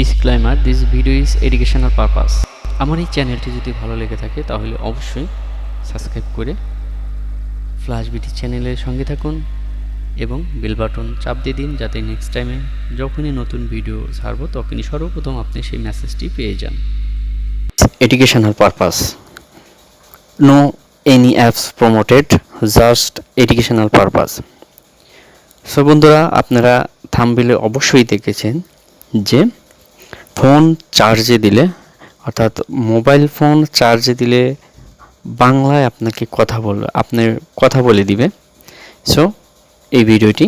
Disclaimer this video is educational purpose আমার এই চ্যানেলটি যদি ভালো লেগে থাকে, তাহলে অবশ্যই সাবস্ক্রাইব করে ফ্ল্যাশ বিটি চ্যানেলের সঙ্গে থাকুন এবং বেল বাটন চাপ দিয়ে দিন যাতে নেক্সট টাইমে যখনই নতুন ভিডিও ছাড়বো, তখনই সর্বপ্রথম আপনি সেই মেসেজটি পেয়ে যান। Educational purpose no any apps promoted just educational purpose so বন্ধুরা, আপনারা থামবিলে অবশ্যই দেখেছেন যে ফোন চার্জে দিলে, অর্থাৎ মোবাইল ফোন চার্জে দিলে বাংলায় আপনাকে কথা বলবে আপনার কথা বলে দিবে। সো এই ভিডিওটি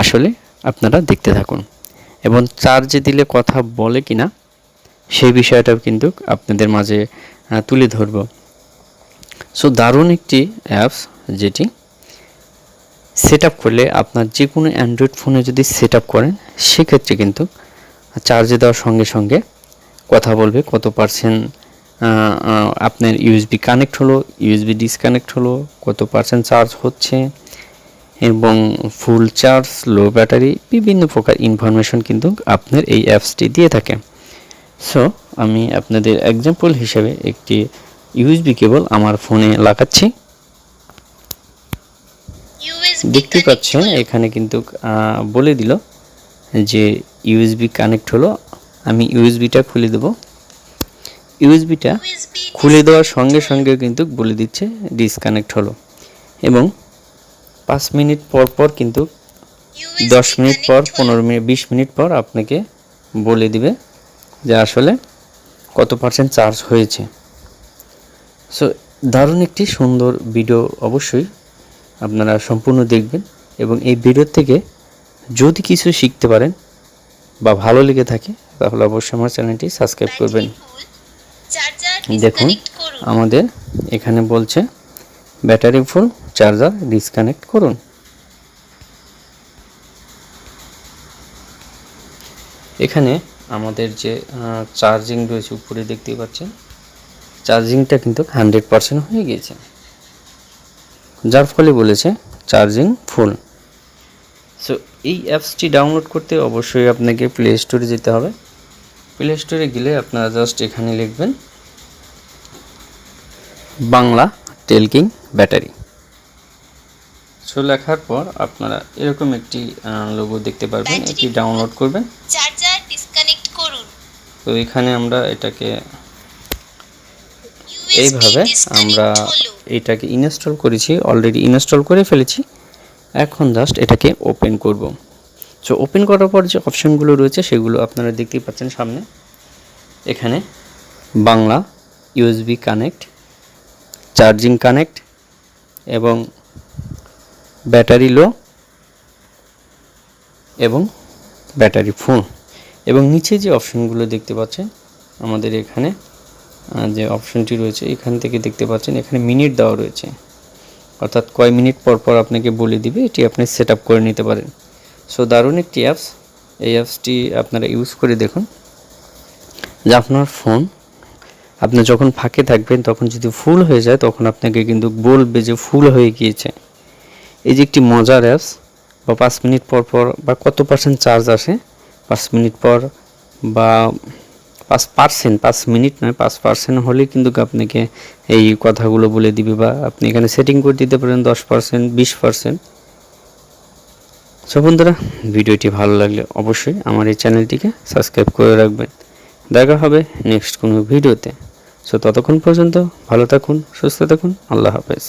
আসলে আপনারা দেখতে থাকুন। এবং চার্জে দিলে কথা বলে কি না সেই বিষয়টাও কিন্তু আপনাদের মাঝে তুলে ধরব। সো দারুণ একটি অ্যাপস যেটি সেট করলে আপনার যে কোনো অ্যান্ড্রয়েড ফোনে যদি সেট করেন, সেক্ষেত্রে কিন্তু চার্জে দেওয়ার সঙ্গে সঙ্গে কথা বলবে কত পার্সেন্ট আপনার ইউএসবি কানেক্ট হলো ইউএসবি ডিসকানেক্ট হলো কত পার্সেন্ট চার্জ হচ্ছে এবং ফুল চার্জ লো ব্যাটারি বিভিন্ন প্রকার ইনফরমেশন কিন্তু আপনার এই অ্যাপসটি দিয়ে থাকে। সো আমি আপনাদের এক্সাম্পল হিসেবে একটি ইউএসবি কেবল আমার ফোনে লাগাচ্ছি। দেখতে পাচ্ছেন এখানে কিন্তু বলে দিল যে ইউএসবি কানেক্ট হলো আমি ইউএসবিটা খুলে দেব। ইউএসবিটা খুলে দেওয়ার সঙ্গে সঙ্গে কিন্তু বলে দিচ্ছে ডিসকানেক্ট হলো। এবং পাঁচ মিনিট পর পর কিন্তু দশ মিনিট পর পনেরো মিনিট বিশ মিনিট পর আপনাকে বলে দিবে যে আসলে কত পার্সেন্ট চার্জ হয়েছে। সো দারুণ একটি সুন্দর ভিডিও অবশ্যই আপনারা সম্পূর্ণ দেখবেন এবং এই ভিডিও থেকে যদি কিছু শিখতে পারেন বা ভালো লেগে থাকে তাহলে অবশ্যই আমার চ্যানেলটি সাবস্ক্রাইব করবেন। দেখুন আমাদের এখানে বলছে ব্যাটারি ফুল চার্জার ডিসকানেক্ট করুন। এখানে আমাদের যে চার্জিং রয়েছে উপরে দেখতে পাচ্ছেন চার্জিংটা কিন্তু হান্ড্রেড পার্সেন্ট হয়ে গিয়েছে। যার ফলে বলেছে চার্জিং ফুল সো এই অ্যাপসটি ডাউনলোড করতে অবশ্যই আপনাকে প্লে স্টোরে যেতে হবে। প্লে স্টোরে গেলে আপনারা জাস্ট এখানে লিখবেন বাংলা টেলকিং ব্যাটারি সো লেখার পর আপনারা এরকম একটি লোগো দেখতে পারবেন এটি ডাউনলোড করবেন। চার্জার ডিসকানেক্ট করুন। তো এখানে আমরা এটাকে এইভাবে আমরা এটাকে ইনস্টল করেছি অলরেডি ইনস্টল করে ফেলেছি। এখন জাস্ট এটাকে ওপেন করব। সো ওপেন করার পর যে অপশানগুলো রয়েছে, সেগুলো আপনারা দেখতেই পাচ্ছেন সামনে। এখানে Bangla USB connect charging connect এবং ব্যাটারি লো এবং ব্যাটারি ফুল এবং নিচে যে অপশনগুলো দেখতে পাচ্ছেন, আমাদের এখানে যে অপশনটি রয়েছে, এখান থেকে দেখতে পাচ্ছেন, এখানে মিনিট দেওয়া রয়েছে। অর্থাৎ কয় মিনিট পর পর আপনাকে বলে দিবে, এটি আপনি সেট করে নিতে পারেন। সো দারুণ একটি অ্যাপস এই অ্যাপসটি আপনারা ইউজ করে দেখুন। যে আপনার ফোন আপনি যখন ফাঁকে থাকবেন, তখন যদি ফুল হয়ে যায়, তখন আপনাকে কিন্তু বলবে যে ফুল হয়ে গিয়েছে। এই যে একটি মজার অ্যাপস বা পাঁচ মিনিট পর পর বা কত পার্সেন্ট চার্জ আসে? পাঁচ মিনিট পর বা পাঁচ পার্সেন্ট পাঁচ মিনিট নয়, পাঁচ পার্সেন্ট হলে কিন্তু আপনাকে এই কথাগুলো বলে দিবে বা আপনি এখানে সেটিং করে দিতে পারেন দশ পার্সেন্ট বিশ পার্সেন্ট সো বন্ধুরা, ভিডিওটি ভালো লাগলে অবশ্যই আমার এই চ্যানেলটিকে সাবস্ক্রাইব করে রাখবেন। দেখা হবে নেক্সট কোনো ভিডিওতে। সো ততক্ষণ পর্যন্ত ভালো থাকুন, সুস্থ থাকুন, আল্লাহ হাফেজ।